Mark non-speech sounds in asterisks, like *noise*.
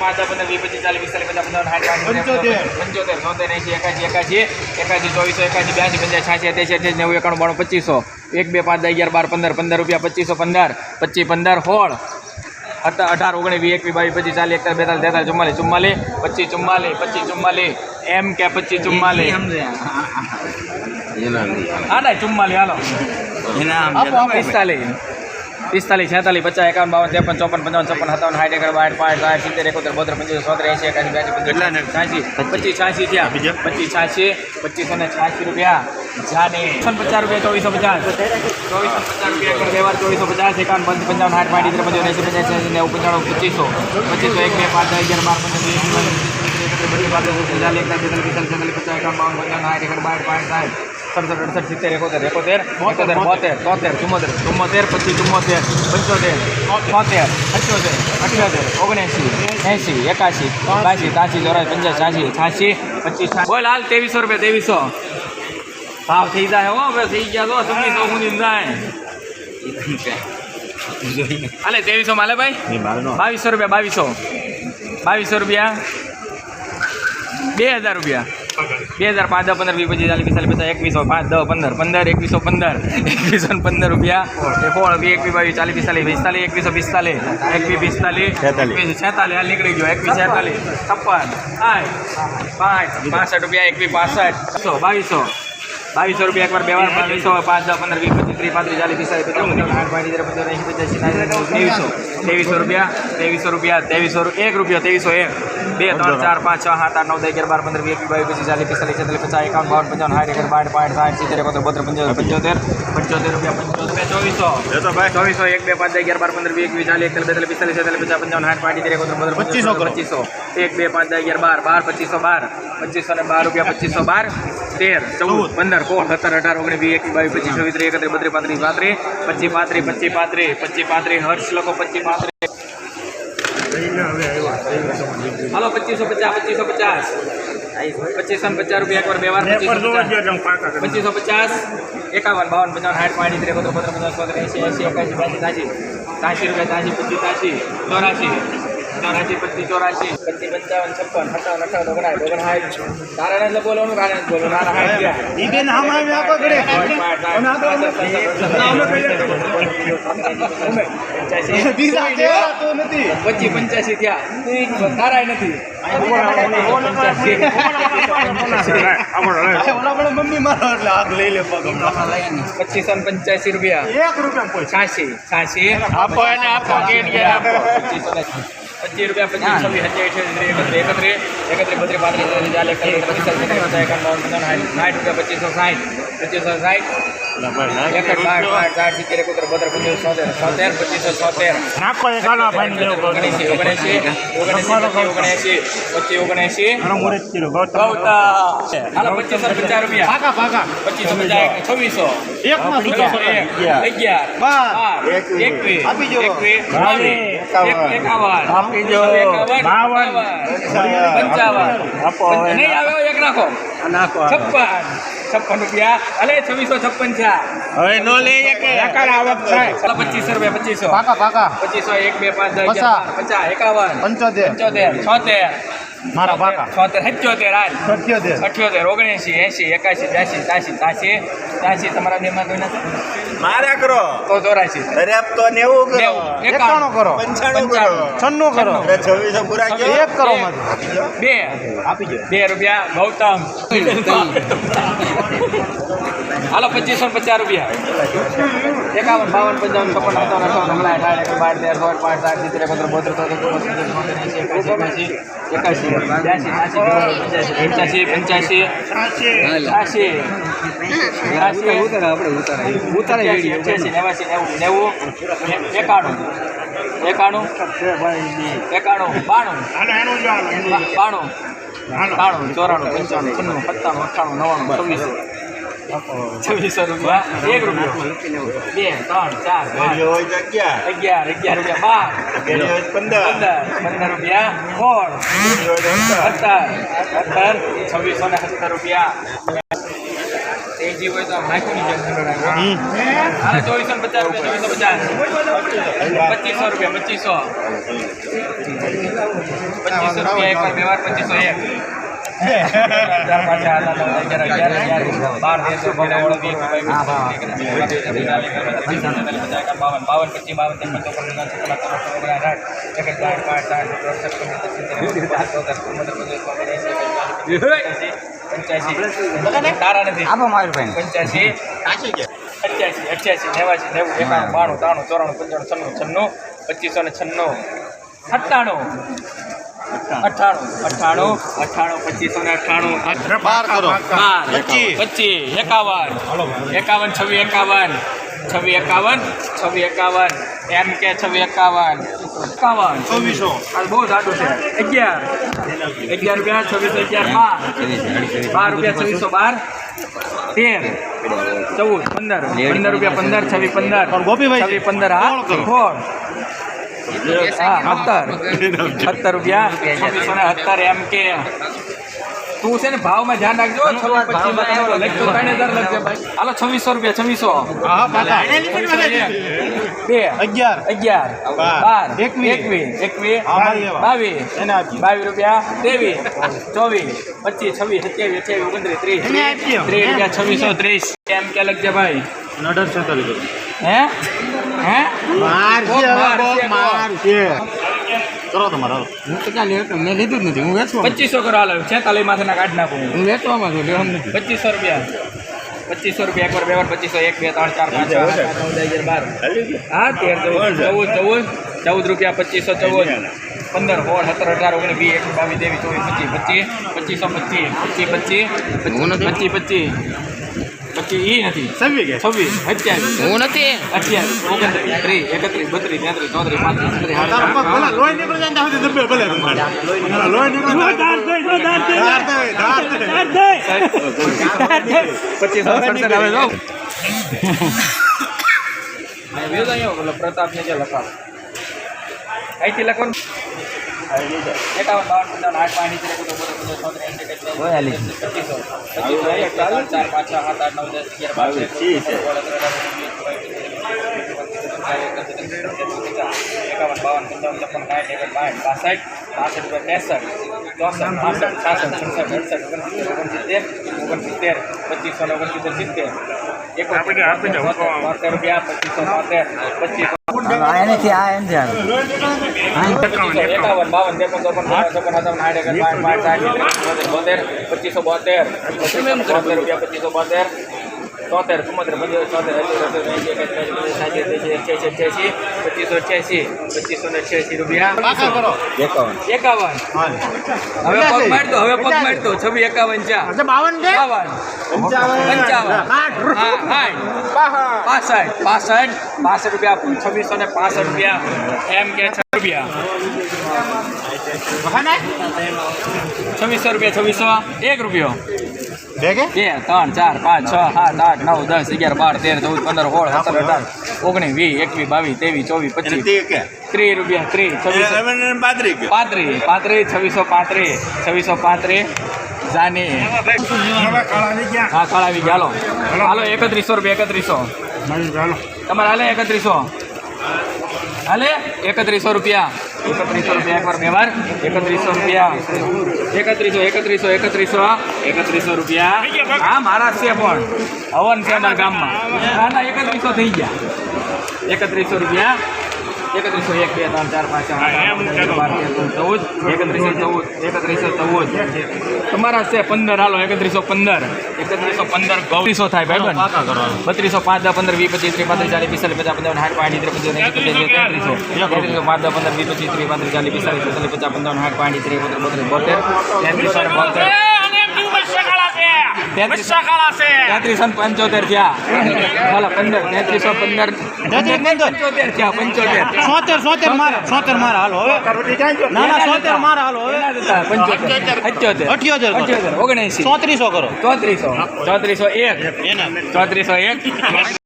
પાંચ પંદર વીસ પચીસ ચાલીસ પિસ્તાલીસ પચાસ પંદર સાઠ પંચોતેર. છોતેર એંશી એકાસી એકાસી એકાશી ચોવીસો એકાસી બ્યાસી પંચાસ છાસી અઠ્યાસી અઠ્યાસી નેવું એકાણું બાણું પચીસો. એક બે પાંચ અગિયાર બાર પંદર પંદર રૂપિયા પચીસો પંદર પચીસ પંદર સોળ. અઠ- અઢાર ઓગણીસ વીસ એકવીસ બાવીસ પચીસ ચાલીસ એકતાલીસ બેતાલીસ તેતાલીસ ચુમ્માલીસ ચુમ્માલીસ પચીસ ચુમ્માલીસ પચીસ ચુમ્માલીસ. એમ કે પચીસ ચુમ્માલીસ. હા ના ચુમ્માલીસ હાલો. પિસ્તાલીસ. પિસ્તાલીસ છેતાલીસ પચાસ એકાવન બાવન ત્રેપન ચોપન પંચાવન છપ્પન સત્તાવન સાઠ એકર બાઠ પાંચ સાઠ સિત્તેર એકોતેર બોતેર પંચોતેર સોતેર એસી એકાસી બ્યાસી છ્યાસી પચીસ છ્યાસી થયા પચીસ છ્યાસી પચીસો ને છ્યાસી રૂપિયા જાને પચાસ રૂપિયા ચોવીસો પચાસ ચોવીસો પચાસ રૂપિયા વ્યવહાર ચોવીસો પચાસ એકાવન પંચ પંચાવન સાઠ પાંચ ઇતેર પંચાવન એંશી પચાસ છ્યાસી નેવું પંચાણું પચીસો પચીસો એક બે પાંચ અગિયાર બાર પંદર બધી પાસે ચાલીસ એકતાલીસ બેતાલીસ પિસ્તાલીસ છેતાલીસ પચાસ એકાવન બાવન પંચાવન સાઠ એકર બાર પાંચ સાઠ સડસઠ અડસઠ સિત્તેર એકોતેર એકોતેર એકોતેર બોતેર તોતેર ચુમ્મોતેર ચુમ્મોતેર પચીસ ચુમ્મોતેર પંચોતેર છોતેર અઠ્યોતેર અઠ્યોતેર ઓગણએંસી એંસી એકાશી બાસી તાસી ચોરાસી પંચાસ છાસી છાસી પચીસ બોલ હાલ ત્રેવીસો રૂપિયા ત્રેવીસો. ભાવ થઈ જાય હો હવે થઈ ગયા તો સમજી તો હું જાય *laughs* હાલે ત્રેવીસો માલે ભાઈ? બાવીસો રૂપિયા બાવીસો. બાવીસો રૂપિયા. બે હજાર રૂપિયા. બે હજાર પાંચ દસ પંદર વીસ પચીસ ચાલીસ પિસ્તાલીસ પચાસ એકવીસો પાંચ દસ પંદર પંદર એકવીસો પંદર એકવીસો ને પંદર રૂપિયા. એ સોળ વીસ એકવીસ બાવીસ ચાલીસ પિસ્તાલીસ પિસ્તાલીસ એકવીસો પિસ્તાલીસ એકવીસ પિસ્તાલીસ એકવીસ છેતાલીસ હાલ નીકળી ગયો એકવીસ છેતાલીસ. છપ્પન આઠ પાંચ પાસઠ રૂપિયા એકવીસ પાસઠ સો બાવીસો. બાવીસો રૂપિયા એકવાર બે વાર બાવીસો પાંચ દસ પંદર વીસ પચીસ ત્રીસ પાંત્રીસ ચાલીસ પિસ્તાલીસ પચાસ પંચાવન સાઠ પાંચ પંદર એંશી પચાસી ત્રેવીસો. ત્રેવીસો રૂપિયા ત્રેવીસો રૂપિયા ત્રેવીસો રૂ- એક રૂપિયો ત્રેવીસો એક. બે ત્રણ ચાર પાંચ છ સાત આઠ નવ દસ અગિયાર બાર પંદર વીસ એકવીસ બાવીસ પચીસ ચાલીસ પિસ્તાલીસ છેતાલીસ પચાસ એકાવન બાવન પંચાવન સાઠ એકર બાઠ પાંઠ સાઠ સિત્તેર એકોતેર બોતેર પંચોતેર પંચોતેર પંચોતેર રૂપિયા પંચોતેર ચોવીસો. ચોવીસો એક બે પાંચ દસ અગિયાર બાર પંદર વીસ એકવીસ ચાલીસ એકતાલીસ બેતાલીસ પિસ્તાલીસ છેતાલીસ પચાસ પંચાવન સાઠ પાંચ સિત્તેર એકોતેર બોતેર પચીસો કરો. પચીસો. એક બે પાંચ દસ અગિયાર બાર બાર પચીસો બાર પચીસો ને બાર રૂપિયા પચીસો બાર તેર ચૌદ પંદર સોળ સત્તર અઢાર ઓગણીસ વીસ એકવીસ બાવીસ પચીસ છવ્વીસ ત્રીસ એકત્રીસ બત્રીસ પાંત્રીસ પાંત્રીસ પચીસ પાંત્રીસ પચીસ પાંત્રીસ પચીસ પાંત્રીસ હર્ષ લોકો પચીસ પાંત્રીસ. હાલો પચીસો પચાસ પચીસો પચાસ. પચીસો ને પચાસ રૂપિયા એકવાર બે વાર પચીસો પચાસ. પચીસો પચાસ એકાવન બાવન પંચાવન સાઠ પાણી ત્રેસ પંદર પંદર પંદર એસી એંસી એકાસી બ્યાસી ત્યાસી ત્યાસી રૂપિયા ત્યાસી પચીસ તાસી ચોરાસી. ચોરાસી પચીસ ચોરાશી પચીસ પંચાવન છપ્પન સત્તાવન અઠાવન ઓગણાઠ ઓગણસાઠ. તારા એટલે બોલવાનું તારા જ બોલવાનું. તારા ઈ બેન આમ આવી આપો ઘરે. અને આ તો અમે બીજા કેવા તો નથી. પચીસ પંચ્યાસી થયા. તારા નથી. મમ્મી મારો એટલે હાથ લઈ લે પચીસો ને પંચ્યાસી રૂપિયા. એક રૂપિયા છાસી છ્યાસી આપો એને આપો પચીસો પચીસ રૂપિયા પચીસ છવ્વીસ સત્યાવીસ એકત્રીસ એકત્રીસ બત્રીસ પાંત્રીસ ચાલીસ ચાલીસ એકતાલીસ પિસ્તાલીસ પચાસ એકાવન બાવન સાઠ રૂપિયા પચીસો સાઠ પચીસો સાઠ પચીસો પચીસ પચીસો પચાસ છવ્વીસો. અગિયાર એકવીસ એકવીસ એકાવન. આપી બાવન, પંચાવન. નહીં આવે એક નાખો. નાખો છપ્પન. છપ્પન રૂપિયા. અલે છવ્વીસો છપ્પન છે. હવે નો લઈએ કે એકાર આવક થાય. પચીસો રૂપિયા પચીસો. પાકા પાકા. પચીસો એક બે પાંચ દસ પચાસ. એકાવન. પંચોતેર. પંચોતેર છોતેર. મારા પાકા. છોતેર સત્યોતેર હાલ. સત્યોતેર. અઠ્યોતેર ઓગણએંસી એંશી એકાશી બ્યાસી ત્યાસી ત્યાસી ત્યાસી તમારા દેહમાં કોઈ નથી? મારા કરો. તો ચોરાશી. અરે તો નેવું કરો. એકાણું. કરો. પંચાણું કરો. છન્નું કરો. અરે છવ્વીસો પૂરા એક કરો એક. કરો બે. આપી દો બે રૂપિયા ગૌતમ. *laughs* હાલો પચીસો પચાસ રૂપિયા. એકાવન બાવન પંચાવન છપ્પન સત્તાવન અઠાવન હમણાં અઢાર એક બાર તેર સોળ પાંચ સાત સિત્તેર એકોતેર બોતેર તોતેર ચુમ્મોતેર પંચોતેર એકાસી પંચ્યાસી પંચ્યાસી પંચ્યાસી છ્યાસી છ્યાસી ઉતારે અઠ્યાસી નેવાસી નેવું નેવું એકાણું એકાણું એકાણું બાણું બાણું બાણું ચોરાણું પંચાણું પંચાણું અઠ્ઠાણું નવ્વાણું છવ્વીસો છવ્વીસો રૂપિયા એક રૂપિયો બે ત્રણ ચાર અગિયાર અગિયાર અગિયાર રૂપિયા બાર પંદર પંદર રૂપિયા સોળ સત્તર સત્તર છવ્વીસો ને સત્તર રૂપિયા ચોવીસો પચાસ રૂપિયા ચોવીસો પચાસ પચીસો રૂપિયા પચીસો પચીસો રૂપિયા એક વાર બે વાર પચીસો એક ચાર પાંચ આઠ અગિયાર અગિયાર અગિયાર બાર તેર ચૌદ પંદર સોળ વીસ એકવીસ બાવન બાવન પાંચ નેવું બાણું, ત્રાણું, ચોરાણું, પંચાણું, છન્નું છન્નું પચીસો ને છન્નું અઠ્ઠાણું અઠ્ઠાણું. અઠ્ઠાણું. અઠ્ઠાણું પચીસો ને અઠ્ઠાણું. બાર પચીસ. એકાવન. એકાવન છવ્વી એકાવન. છવ્વી એકાવન. છવ્વી એકાવન. એમ કે છવ્વી એકાવન. એકાવન. ચોવીસો આ બહુ જાડું છે. અગિયાર. અગિયાર રૂપિયા છવ્વીસો અગિયાર બાર. બાર રૂપિયા છવ્વીસો બાર. તેર. ચૌદ પંદર. પંદર રૂપિયા પંદર છવ્વીસ પંદર. ગોપીભાઈ છવ્વીસ પંદર હા. સોળ સત્તર સત્તર. રૂપિયા સત્તર એમ કે. તું છે ને ભાવમાં ધ્યાન રાખજો. હાલો છવ્વીસો રૂપિયા છવ્વીસો. બે અગિયાર. અગિયાર. બાર. એકવીસ. એકવીસ. બાવીસ. એને બાવીસ રૂપિયા. ત્રેવીસ. ચોવીસ. પચીસ છવ્વીસ સત્યાવીસ અઠ્યાવીસ ઓગણત્રીસ ત્રીસ. ત્રીસ રૂપિયા છવ્વીસો ત્રીસ. એમ કે લખજે ભાઈ. છેતાલીસ હે? હે? માર કોક છે માર કોક છે, માર છે. કરો તમારે. હું તો ક્યાં લેતો? મેં લીધું જ નથી હું વેચવા પચીસો કરો હાલ છેતાલીસ માથે ના કાઢી નાખું હું. વેચવામાં છું લેવાનું નથી પચીસો રૂપિયા. પચીસો રૂપિયા એક વાર બે વાર પચીસો એક બે ત્રણ ચાર પાંચ છ સાત નવ દસ બાર. હા તેર ચૌદ ચૌદ ચૌદ. ચૌદ રૂપિયા પચીસો ચૌદ. પંદર સોળ સત્તર અઢાર ઓગણીસ વીસ એકવીસ બાવીસ ત્રેવીસ ચોવીસ પચીસ પચીસ પચીસો પચીસ પચીસ પચીસ. પચીસ પચીસ પચીસ. ઈ નથી. સવી છવ્વીસ અઠ્યાવીસ હું નથી. અઠ્યાવીસ ઓગણત્રીસ ત્રીસ એકત્રીસ બત્રીસ તેત્રીસ ચોત્રીસ પાંત્રીસ છત્રીસ તારો પગ ભલે આડત્રીસ લોહી નીકળી જાય ને ત્યાં સુધી ભલે લોહી નીકળી. પચીસો આવે જે લખાવ અહીંથી લખવાનું. એકાવન, બાવન, પંચાવન આઠ પાંચ નીચે લખો બોલો બોલો ચોત્રીસ એંસી એકત્રીસ પચીસો ચાર પાંચ છ આઠ નવ દસ અગિયાર બાર એકાવન બાવન પંચાવન છપ્પન, સાઠ, એકસઠ, બાસઠ બાસઠ બાસઠ રૂપિયા ત્રેસઠ ચોસઠ પાસઠ છાસઠ સડસઠ અડસઠ ઓગણસિત્તેર ઓગણસિત્તેર ઓગણસિત્તેર, પચીસો ને ઓગણસિત્તેર, સિત્તેર. બોતેર રૂપિયા પચીસો બોતેર પચીસો. એનેથી આ એમ છે. એકાવન બાવન ત્રેપન ચોપન છપ્પન સત્તાવન બાસઠ બાસઠ સાઠ બોતેર પચીસો બોતેર પચીસો બોતેર રૂપિયા પચીસો બોતેર તોતેર ચુમ્મોતેર પંચોતેર ચોતેર એંસી એંસી અઠ્યાસી પચીસો અઠ્યાસી પચીસો ને અઠ્યાસી રૂપિયા કરો એકાવન હવે પગ મારતો હવે પગ મારતો છબી એકાવન ચા બાવન પંચાવન પંચાવન પાસઠ રૂપિયા છવ્વીસો ને પાસઠ રૂપિયા એમ કે છ રૂપિયા છવ્વીસો રૂપિયા છવ્વીસો એક રૂપિયો બે ત્રણ ચાર પાંચ છ સાત આઠ નવ દસ અગિયાર બાર તેર ચૌદ પંદર સોળ સત્તર અઢાર ઓગણીસ વીસ એકવીસ બાવીસ ત્રેવીસ ચોવીસ પચીસ ત્રીસ રૂપિયા ત્રીસ છવ્વીસો. પાંત્રીસ પાંત્રીસ છવ્વીસો પાંત્રીસ છવ્વીસો પાંત્રીસ જાની. હા કાળાવી ગયા. હાલો. હાલો. એકત્રીસો રૂપિયા એકત્રીસો. તમારે હાલે એકત્રીસો? હાલે? એકત્રીસો રૂપિયા. એકત્રીસો રૂપિયા એકવાર બે વાર એકત્રીસો રૂપિયા. એકત્રીસો એકત્રીસો એકત્રીસો. એકત્રીસો રૂપિયા. હા, મારા છે પણ. હવન છે અમારા ગામમાં. ના ના, એકત્રીસો થઈ ગયા. એકત્રીસો રૂપિયા. એકત્રીસો એક બે ત્રણ ચાર પાંચ ચૌદ એકત્રીસો ચૌદ એકત્રીસો ચૌદ. તમારા છે પંદર હાલો એકત્રીસો પંદર. એકત્રીસો પંદર ગૌરીસો થાય ભાઈ બત્રીસો પાંચ દસ પંદર વીસ પચીસ ત્રીસ પાંત્રીસ ચાલીસ પિસ્તાલીસ પચાસ પંદર સાઠ પાંચ ત્રીસ પચીસ ત્રીસ તેત્રીસો પાંચ દસ પંદર વીસ પચીસ ત્રીસ પાંત્રીસ ચાલીસ પિસ્તાલીસ છેતાલીસ પચાસ પંદર સાઠ પાંચ ત્રીસ બોતેર. તેત્રીસો બોતેર. તેત્રીસો પંચોતેર થયા. હાલો પંદર તેત્રીસો પંદર પંચોતેર. થયા પંચોતેર. સોતેર સોતેર મારા સોતેર મારા હાલો હવે. ના ના સોતેર મારા હાલો હવે. પંચોતેર. અઠ્યોતેર અઠ્યોતેર. અઠ્યોતેર ઓગણએંસી ચોત્રીસો કરો. ચોત્રીસો. ચોત્રીસો એક. ચોત્રીસો એક. *laughs*